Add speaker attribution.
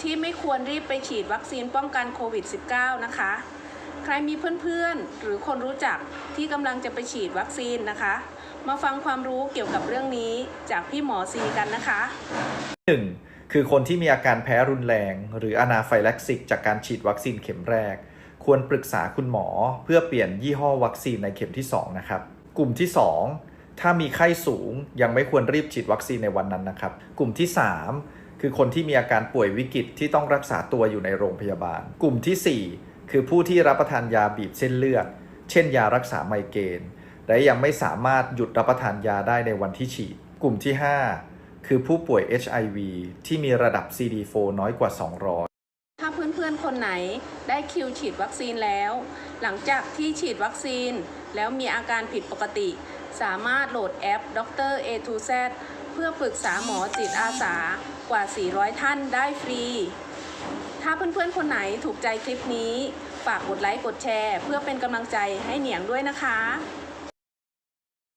Speaker 1: ที่ไม่ควรรีบไปฉีดวัคซีนป้องกันโควิด -19 นะคะ ใครมีเพื่อนๆ หรือคนรู้จักที่กำลังจะไปฉีดวัคซีนนะคะ มาฟังความรู้เกี่ยวกับเรื่องนี้จากพี่หมอซีกันนะคะ
Speaker 2: 1. คือคนที่มีอาการแพ้รุนแรง หรืออนาไฟแล็กซิก จากการฉีดวัคซีนเข็มแรก ควรปรึกษาคุณหมอเพื่อเปลี่ยนยี่ห้อวัคซีนในเข็มที่ 2 นะครับ กลุ่มที่ 2ถ้ามีไข้สูงยังไม่ควรรีบฉีดวัคซีนในวันนั้นนะครับ กลุ่มที่ 3 คือคนที่มีอาการป่วยวิกฤตที่ต้องรักษาตัวอยู่ในโรงพยาบาล กลุ่มทีสี่ 4 คือผู้ที่รับประทานยาบีบเส้นเลือด เช่น ยารักษาไมเกรนและยังไม่สามารถหยุดรับประทานยาได้ในวันที่ฉีด กลุ่มที่ 5 คือผู้ป่วย HIV ที่มีระดับ CD4 น้อยกว่า 200
Speaker 1: ถ้าเพื่อนๆ คนไหนได้คิวฉีดวัคซีนแล้ว หลังจากที่ฉีดวัคซีนแล้วมีอาการผิดปกติ สามารถโหลดแอปดร A to Z เพื่อปรึกษาหมอจิตอาสากว่า 400 ท่านได้ฟรี ถ้าเพื่อนๆ คนไหนถูกใจคลิปนี้ ฝากกดไลค์ กดแชร์ เพื่อเป็นกำลังใจให้เหนียงด้วยนะคะ